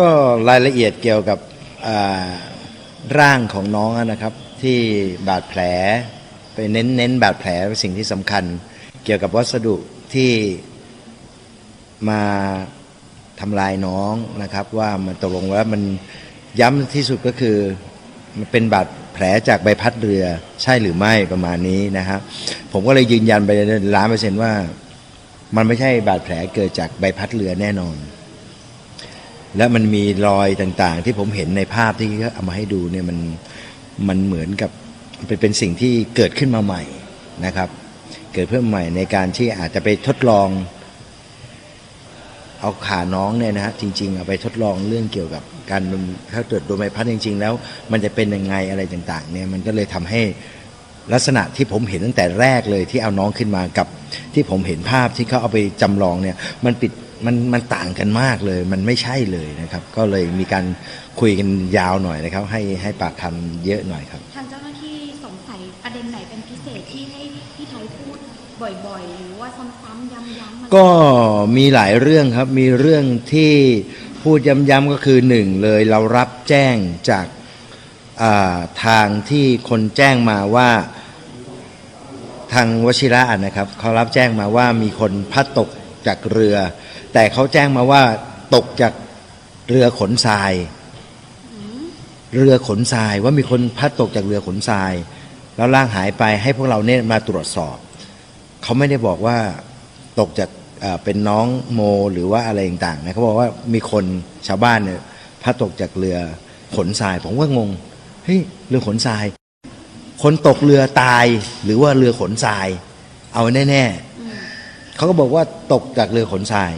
ก็รายละเอียดเกี่ยวกับร่างของน้องนะครับ ที่บาดแผลไปเน้นเน้นบาดแผลเป็นสิ่งที่สำคัญ เกี่ยวกับวัสดุที่มาทำลายน้องนะครับ ว่ามันตกลงว่ามันย้ำที่สุดก็คือมันเป็นบาดแผลจากใบพัดเรือใช่หรือไม่ประมาณนี้นะครับผมก็เลยยืนยันไปล้านเปอร์เซ็นต์ว่า มันไม่ใช่บาดแผลเกิดจากใบพัดเรือแน่นอน และมันมีรอยต่างๆ ที่ผมเห็นในภาพที่เขาเอามาให้ดูเนี่ยมันมันเหมือนกับเป็นเป็นสิ่งที่เกิดขึ้นมาใหม่นะครับ เกิดเพิ่มใหม่ในการที่อาจจะไปทดลอง เอาขาน้องเนี่ยนะฮะจริง ๆ เอาไปทดลองเรื่องเกี่ยวกับการถ้าเกิดโดนใบพัดจริง ๆ แล้ว มันจะเป็นยังไงอะไรต่าง ๆ เนี่ยมันก็เลยทำให้ลักษณะที่ผมเห็นตั้งแต่แรกเลยที่เอาน้องขึ้นมากับที่ผมเห็นภาพที่เขาเอาไปจำลองเนี่ยมันปิด มันมันต่างกันมากเลย มันไม่ใช่เลยนะครับ ก็เลยมีการคุยกันยาวหน่อยนะครับ ให้ให้ปากคำเยอะหน่อยครับ ทางเจ้าหน้าที่สงสัยประเด็นไหนเป็นพิเศษที่ให้พี่ไทยพูดบ่อยๆ หรือว่าซ้ำๆย้ำๆมันก็มีหลายเรื่องครับ มีเรื่องที่พูดย้ำๆก็คือหนึ่งเลยเรารับแจ้งจากอ่าทางที่คนแจ้งมาว่า ทางวชิระนะครับเขารับแจ้งมาว่ามีคนพลัดตกจากเรือ แต่เขาแจ้งมาว่า ตกจากเรือขนทราย เรือขนทรายว่ามีคนพัดตกจากเรือขนทราย แล้วร่างหายไปให้พวกเราเนี่ยมาตรวจสอบ เขาไม่ได้บอกว่าตกจากเป็นน้องโมหรือว่าอะไรต่างๆนะเขาบอกว่ามีคนชาวบ้านเนี่ยพัดตกจากเรือขนทราย ผมก็งงเฮ้ยเรือขนทราย คนตกเรือตายหรือว่าเรือขนทราย เอาแน่ๆเขาก็บอกว่าตกจากเรือขนทราย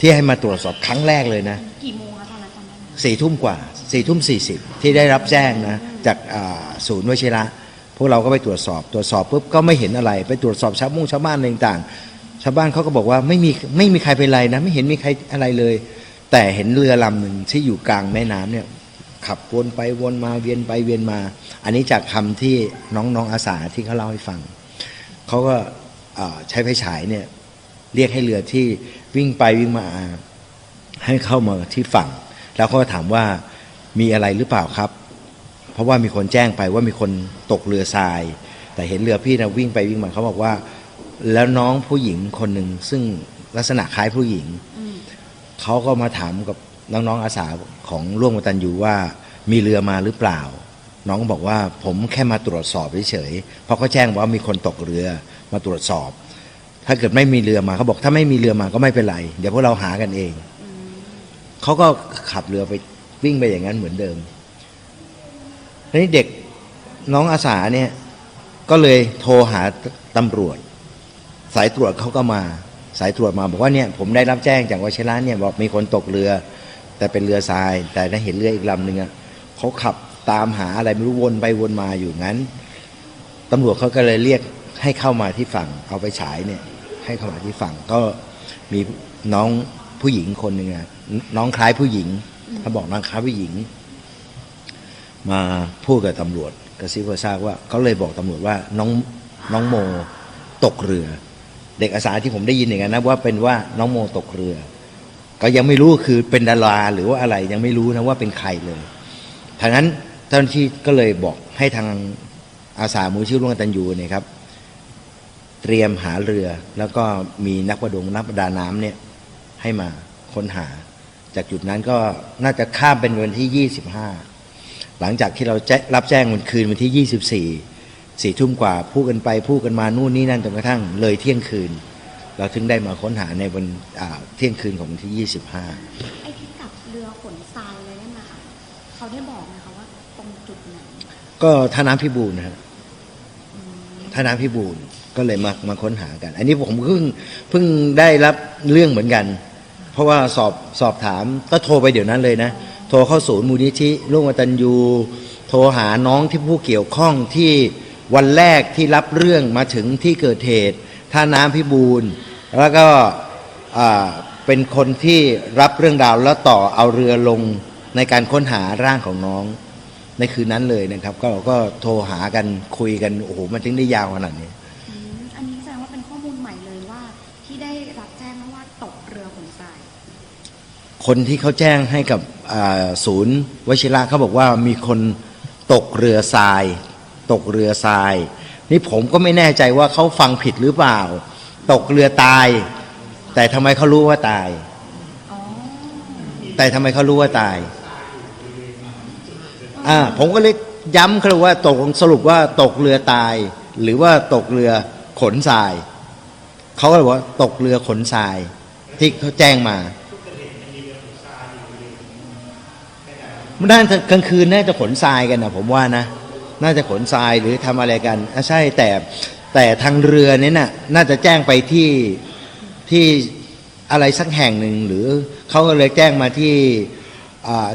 ที่ให้มาตรวจสอบครั้งแรกเลยนะกี่โมงคะตอนนั้นจำได้ไหมสี่ทุ่มกว่าสี่ทุ่มสี่สิบที่ได้รับแจ้งนะจากอ่าศูนย์วชิระพวกเราก็ไปตรวจสอบตรวจสอบปุ๊บก็ไม่เห็นอะไร ไปตรวจสอบชาวมุ่งชาวบ้านอะไรต่างๆชาวบ้านเขาก็บอกว่าไม่มีไม่มีใครเป็นไรนะ ไม่เห็นมีใครอะไรเลย แต่เห็นเรือลำหนึ่งที่อยู่กลางแม่น้ำเนี่ยขับวนไปวนมาเวียนไปเวียนมา อันนี้จากคำที่น้องๆอาสาที่เขาเล่าให้ฟังเขาก็อ่าใช้ไฟฉายเนี่ย เรียกให้เรือที่วิ่งไปวิ่งมาให้เข้ามาที่ฝั่ง แล้วเขาก็ถามว่ามีอะไรหรือเปล่าครับ เพราะว่ามีคนแจ้งไปว่ามีคนตกเรือทราย แต่เห็นเรือพี่นะวิ่งไปวิ่งมาเขาบอกว่า แล้วน้องผู้หญิงคนหนึ่งซึ่งลักษณะคล้ายผู้หญิงเขาก็มาถามกับน้องๆอาสาของร่วมกตันยูว่ามีเรือมาหรือเปล่า น้องบอกว่าผมแค่มาตรวจสอบเฉยๆเพราะเขาแจ้งว่ามีคนตกเรือมาตรวจสอบ ถ้าเกิดไม่มีเรือมาเขาบอกถ้าไม่มีเรือมาก็ไม่เป็นไร เดี๋ยวพวกเราหากันเองเขาก็ขับเรือไปวิ่งไปอย่างนั้นเหมือนเดิมทีนี้เด็กน้องอาสาเนี่ย ก็เลยโทรหาตำรวจ สายตรวจเขาก็มา สายตรวจมาบอกว่าเนี่ยผมได้รับแจ้งจากวชิระเนี่ยบอกมีคนตกเรือ แต่เป็นเรือทราย แต่ได้เห็นเรืออีกลำหนึ่งอะเขาขับตามหาอะไรไม่รู้วนไปวนมาอยู่งั้นตำรวจเขาก็เลยเรียกให้เข้ามาที่ฝั่งเอาไปฉายเนี่ย ให้เข้ามาที่ฝั่งก็มีน้องผู้หญิงคนหนึ่งอะน้องคล้ายผู้หญิงเขาบอกน้องคล้ายผู้หญิง มาพูดกับตำรวจกระซิบกระซากว่าเขาเลยบอกตำรวจว่าน้องน้องโมตกเรือ เด็กอาสาที่ผมได้ยินอย่างนั้นนะว่าเป็นว่าน้องโมตกเรือ ก็ยังไม่รู้คือเป็นดาราหรือว่าอะไรยังไม่รู้นะว่าเป็นใครเลยทางนั้นเจ้าหน้าที่ก็เลยบอกให้ทางอาสามูลชื่อร่วมกตันยูเนี่ยครับ เตรียมหาเรือ แล้วก็มีนักประดงนักประดาน้ำเนี่ยให้มาค้นหา จากจุดนั้นก็น่าจะข้ามเป็นวันที่ 25 หลังจากที่เราแจ้รับแจ้งวันคืนวันที่ 24สี่ทุ่มกว่าพูดกันไปพูดกันมานู่นนี่นั่นจนกระทั่งเลยเที่ยงคืน เราถึงได้มาค้นหาในวันอ่าเที่ยงคืนของวันที่ 25ไอ้ที่กลับเรือขนทรายเลยนั่นนะคะเขาได้บอกไหมคะว่าตรงจุดไหนก็ท่าน้ำพิบูลนะฮะท่าน้ำพิบูล ก็เลยมามาค้นหากัน อันนี้ผมเพิ่งเพิ่งได้รับเรื่องเหมือนกัน เพราะว่าสอบสอบถามก็โทรไปเดี๋ยวนั้นเลยนะ โทรเข้าศูนย์มูลนิธิร่วมกตันยูโทรหาน้องที่ผู้เกี่ยวข้องที่วันแรกที่รับเรื่องมาถึงที่เกิดเหตุท่าน้ำพิบูลแล้วก็เป็นคนที่รับเรื่องราวแล้วต่อเอาเรือลงในการค้นหาร่างของน้องในคืนนั้นเลยนะครับ ก็ก็โทรหากันคุยกัน โอ้โห มันถึงได้ยาวขนาดนี้ อืมอันนี้แสดงว่าเป็นข้อมูลใหม่เลยว่า ที่ได้รับแจ้งว่าตกเรือขนทราย คนที่เขาแจ้งให้กับศูนย์วชิระเขาบอกว่ามีคนตกเรือทราย ตกเรือทราย นี่ผมก็ไม่แน่ใจว่าเขาฟังผิดหรือเปล่า ตกเรือตาย แต่ทำไมเขารู้ว่าตาย แต่ทำไมเขารู้ว่าตายอ่าผมก็เลยย้ำเขาว่าตกสรุปว่าตกเรือตาย หรือว่าตกเรือขนทรายเขาก็เลยบอกว่าตกเรือขนทราย ที่เขาแจ้งมา น่าจะกลางคืนน่าจะขนทรายกันนะผมว่านะ น่าจะขนทรายหรือทำอะไรกันอะใช่แต่แต่ทางเรือเนี่ยน่ะน่าจะแจ้งไปที่ที่อะไรสักแห่งหนึ่งหรือเขาก็เลยแจ้งมาที่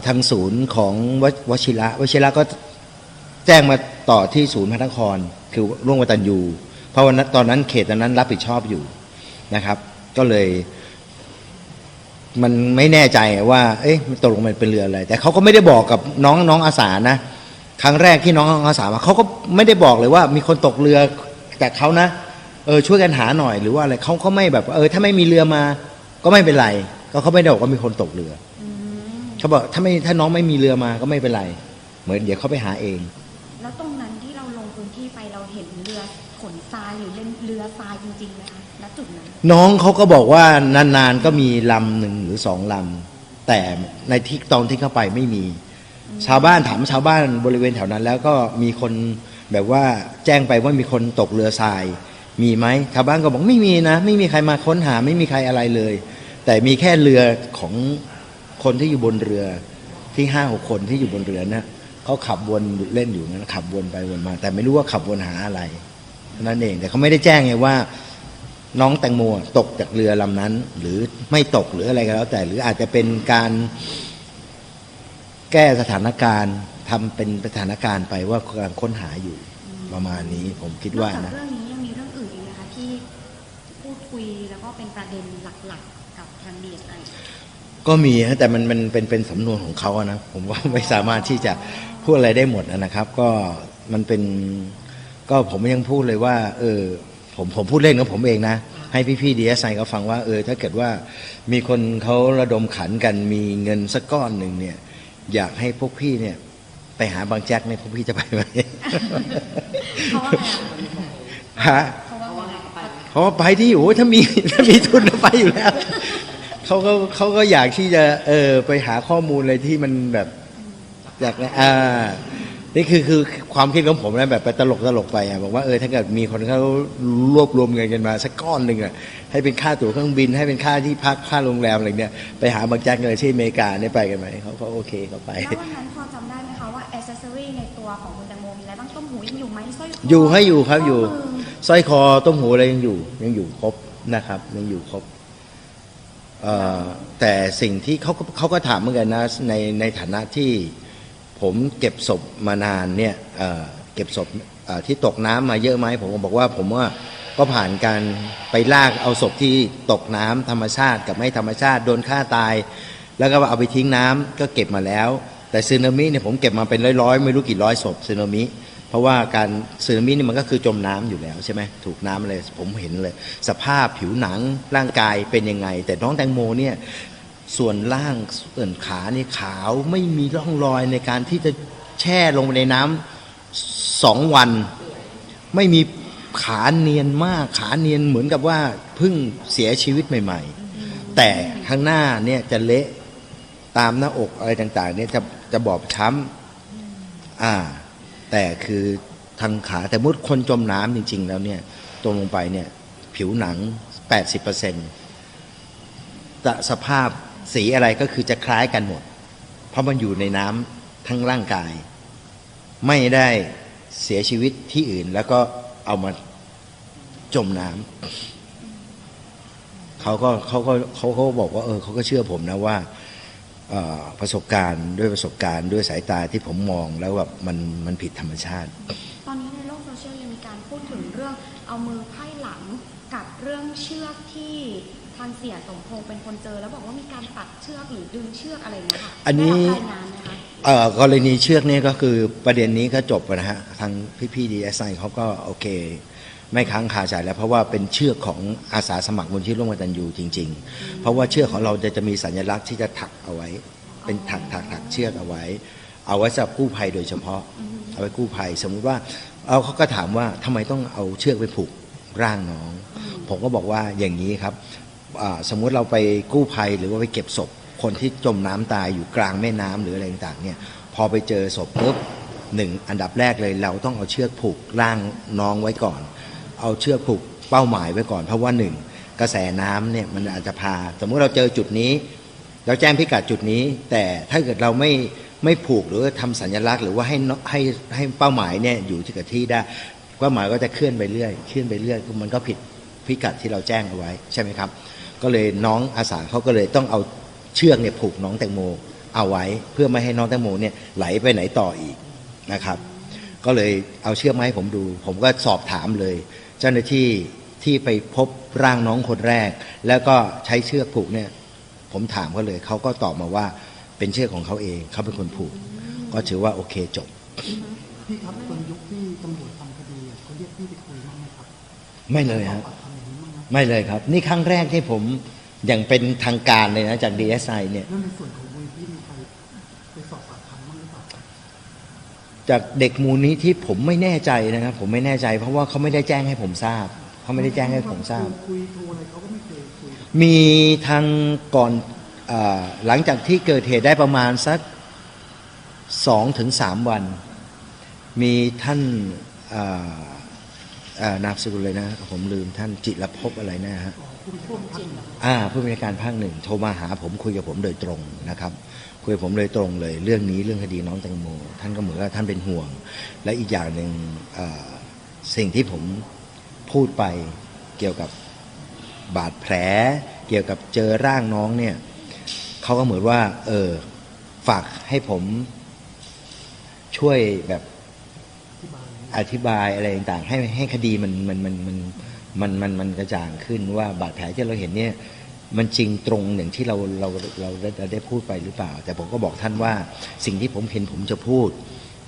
ทางศูนย์ของววชิระวชิระก็แจ้งมาต่อที่ศูนย์พระนคร คือร่วงวัตันยูเพราะวันนั้นตอนนั้นเขตตอนนั้นรับผิดชอบอยู่นะครับ ก็เลย มันไม่แน่ใจว่า เอ๊ะมันตกลงมันเป็นเรืออะไร แต่เขาก็ไม่ได้บอกกับน้องน้องอาสานะ ครั้งแรกที่น้องอาสามาเขาก็ไม่ได้บอกเลยว่า มีคนตกเรือแต่เขานะ เออช่วยกันหาหน่อยหรือว่าอะไรเขาเขาไม่แบบ เออ ถ้าไม่มีเรือมา ก็ไม่เป็นไร ก็เขาไม่ได้บอกว่ามีคนตกเรืออืมเขาบอกถ้าไม่ถ้าน้องไม่มีเรือมาก็ไม่เป็นไร เหมือนเดี๋ยวเขาไปหาเอง แล้วตรงนั้นที่เราลง พื้นที่ไปเราเห็นเรือขนทรายหรือเล่นเรือทรายจริงๆไหมคะณจุดนั้นน้องเขาก็บอกว่านานๆก็มีลำหนึ่งหรือสองลำแต่ในที่ตอนที่เข้าไปไม่มี ชาวบ้านถามชาวบ้านบริเวณแถวนั้น แล้วก็มีคนแบบว่าแจ้งไปว่ามีคนตกเรือทราย มีไหมชาวบ้านก็บอกไม่มีนะ ไม่มีใครมาค้นหาไม่มีใครอะไรเลย แต่มีแค่เรือของคนที่อยู่บนเรือที่ห้าหกคนที่อยู่บนเรือนะ เขาขับวนเล่นอยู่นั้นขับวนไปวนมา แต่ไม่รู้ว่าขับวนหาอะไรเท่านั่นเอง แต่เขาไม่ได้แจ้งไงว่า น้องแตงโมตกจากเรือลำนั้น หรือไม่ตกหรืออะไรก็แล้วแต่ หรืออาจจะเป็นการแก้สถานการณ์ทำเป็นสถานการณ์ไปว่ากำลังค้นหาอยู่ประมาณนี้ ผมคิดว่านอกจานะกเรื่องนี้ยังมีเรื่องอื่นอีกนะคะที่พูดคุยแล้วก็เป็นประเด็นหลักๆกับทางดีเอสไอก็มีฮะแต่มันมันเป็นเป็นสำนวนของเขาอะนะ ผมว่าไม่สามารถที่จะ พูดอะไรได้หมดอะนะครับ ก็มันเป็นก็ผมยังพูดเลยว่า เออ ผมผมพูดเล่นของผมเองนะ ให้พี่พี่ดีเอสไอเขาฟังว่าเออ ถ้าเกิดว่ามีคนเขาระดมขันกันมีเงินสักก้อนหนึ่งเนี่ย อยากให้พวกพี่เนี่ย ไปหาบางแจ็คเนี่ยพวกพี่จะไปไหมเพราะว่าอะไรอะฮะเพราะว่าอะไรอะเพราะว่าไปที่โอ้ยถ้ามีถ้ามีทุนก็ไปอยู่แล้วเขาก็เขาก็อยากที่จะเออไปหาข้อมูลอะไรที่มันแบบ อยากอ่า นี่คือคือความคิดของผมนะแบบไปตลกตลกไปอะบอกว่าเออถ้าเกิดมีคนเขารวบรวมเงินกันมา สักก้อนหนึ่งอะให้เป็นค่าตั๋วเครื่องบิน ให้เป็นค่าที่พักค่าโรงแรมอะไรเนี่ยไปหาบางแจ็คเลยที่อเมริกาเนี่ยไปกันไหมเขาเขาโอเคเขาไป แล้ววันนั้นพอจำได้ไหมคะว่าอ c เซอรี่ในตัวของคุณแตงโมมีอะไรบ้างต้มหูยังอยู่ไหมสร้อยคออยู่ให้อยู่ครับอยู่ข้มืสร้อยคอต้มหูอะไรยังอยู่ ยังอยู่ครบนะครับ ยังอยู่ครบเอ่อแต่สิ่งที่เขาก็เขาก็ถามเหมือนกันนะในในฐานะที่ ผมเก็บศพมานานเนี่ยเเก็บศพที่ตกน้ำมาเยอะไหมผมบอกว่าผมว่าก็ผ่านการไปลากเอาศพที่ตกน้ำธรรมชาติกับไม่ธรรมชาติโดนฆ่าตาย แล้วก็เอาไปทิ้งน้ำก็เก็บมาแล้ว แต่ซึนามิเนี่ยผมเก็บมาเป็นร้อยๆ ไม่รู้กี่ร้อยศพซึนามิ เพราะว่าการซึนามินี่มันก็คือจมน้ำอยู่แล้วใช่ไหมถูกน้ำอะไรผมเห็นเลย สภาพผิวหนังร่างกายเป็นยังไง แต่น้องแตงโมเนี่ย ส่วนล่างส่วนขานี่ขาวไม่มีร่องรอยในการที่จะแช่ลงไปในน้ำสองวัน ไม่มีขาเนียนมากขาเนียนเหมือนกับว่าเพิ่งเสียชีวิตใหม่ ๆ แต่ข้างหน้าเนี่ยจะเละตามหน้าอกอะไรต่าง ๆ เนี่ยจะจะบอบช้ำอ่า แต่คือทางขาแต่มื่อคนจมน้ำจริง ๆ แล้วเนี่ยตรงลงไปเนี่ย ผิวหนัง 80%จะสภาพ สีอะไรก็คือจะคล้ายกันหมด เพราะมันอยู่ในน้ำทั้งร่างกาย ไม่ได้เสียชีวิตที่อื่นแล้วก็เอามาจมน้ำเขาก็เขาก็เขาเขาบอกว่าเออเขาก็เชื่อผมนะว่าประสบการณ์ด้วยประสบการณ์ด้วยสายตาที่ผมมองแล้วแบบมันมันผิดธรรมชาติ ตอนนี้ในโลกโซเชียลยังมีการพูดถึงเรื่องเอามือไพ่หลังกับเรื่องเชือกที่างเสียสมพงษ์เป็นคนเจอแล้วบอกว่ามีการตัดเชือกหรือดึงเชือกอะไรอย่างเงี้ยค่ะอันนี้ได้รับรายงานไหมคะเอ่อกรณีเชือกเนี่ยก็คือประเด็นนี้ก็จบไปนะฮะทางพี่พี่ดีเอสไอเขาก็โอเค ไม่ค้างคาใจแล้วเพราะว่าเป็นเชือกของอาสาสมัครมูลที่ร่วมกตันยูจริง ๆ เพราะว่าเชือกของเราจะจะมีสัญลักษณ์ที่จะถักเอาไว้ เป็นถักถักถักเชือกเอาไว้ เอาไว้สำหรับกู้ภัยโดยเฉพาะ เอาไว้กู้ภัย สมมุติว่าเอาเขาก็ถามว่าทำไมต้องเอาเชือกไปผูกร่างน้อง ผมก็บอกว่าอย่างนี้ครับอ่า สมมุติเราไปกู้ภัยหรือว่าไปเก็บศพคนที่จมน้ำตายอยู่กลางแม่น้ำหรืออะไรต่างๆเนี่ยพอไปเจอศพปุ๊บหนึ่งอันดับแรกเลยเราต้องเอาเชือกผูกร่างน้องไว้ก่อน เอาเชือกผูกเป้าหมายไว้ก่อน เพราะว่าหนึ่งกระแสน้ำเนี่ยมันอาจจะพา สมมุติเราเจอจุดนี้ เราแจ้งพิกัดจุดนี้ แต่ถ้าเกิดเราไม่ไม่ผูกหรือว่าทำสัญลักษณ์หรือว่าให้ให้ให้เป้าหมายเนี่ยอยู่ที่กับที่ได้เป้าหมายก็จะเคลื่อนไปเรื่อยเคลื่อนไปเรื่อยมันก็ผิด พิกัดที่เราแจ้งเอาไว้ใช่ไหมครับ ก็เลยน้องอาสาเขาก็เลยต้องเอาเชือกเนี่ยผูกน้องแตงโมเอาไว้ เพื่อไม่ให้น้องแตงโมเนี่ยไหลไปไหนต่ออีกนะครับ ก็เลยเอาเชือกมาให้ผมดู ผมก็สอบถามเลย เจ้าหน้าที่ที่ไปพบร่างน้องคนแรก แล้วก็ใช้เชือกผูกเนี่ย ผมถามเขาเลยเขาก็ตอบมาว่าเป็นเชือกของเขาเองเขาเป็นคนผูก ก็ถือว่าโอเคจบพี่ครับตอนยุคที่ตำรวจทำคดีอะเขาเรียกพี่ไปคุยบ้างไหมครับ ไม่เลยครั ไหมไม่เลยครับ นี่ครั้งแรกที่ผมอย่างเป็นทางการเลยนะจาก DSI เนี่ยแล้วในส่วนของมูลที่มีใครไปสอบปากคำบ้างหรือเปล่าครับจากเด็กมูลนี้ที่ผมไม่แน่ใจนะครับ ผมไม่แน่ใจ เพราะว่าเขาไม่ได้แจ้งให้ผมทราบเขาไม่ได้แจ้งให้ผมทราบ คุยโทรอะไรเขาก็ไม่เคยคุยมีทางก่อนอาหลังจากที่เกิดเหตุได้ประมาณสักสองถึงสามวัน มีท่านอ่าอ่า นามสกุลเลยนะ ผมลืมท่านจิรภพอะไรนะฮะคุณพ่วงพันธ์อ่าผู้บริการภาคหนึ่งโทรมาหาผมคุยกับผมโดยตรงนะครับ คุยกับผมโดยตรงเลย เรื่องนี้เรื่องคดีน้องแตงโมท่านก็เหมือนกับท่านเป็นห่วง และอีกอย่างหนึ่งอ่าสิ่งที่ผมพูดไปเกี่ยวกับบาดแผล เกี่ยวกับเจอร่างน้องเนี่ยเขาก็เหมือนว่า เออฝากให้ผมช่วยแบบ อธิบายอะไรต่างๆให้ให้คดีมันมันมันมันมันมันมันกระจ่างขึ้นว่าบาดแผลที่เราเห็นเนี่ยมันจริงตรงอย่างที่เราเราเราได้เราได้พูดไปหรือเปล่า แต่ผมก็บอกท่านว่าสิ่งที่ผมเห็นผมจะพูด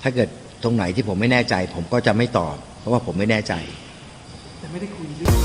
ถ้าเกิดตรงไหนที่ผมไม่แน่ใจ ผมก็จะไม่ตอบ เพราะว่าผมไม่แน่ใจ แต่ไม่ได้คุย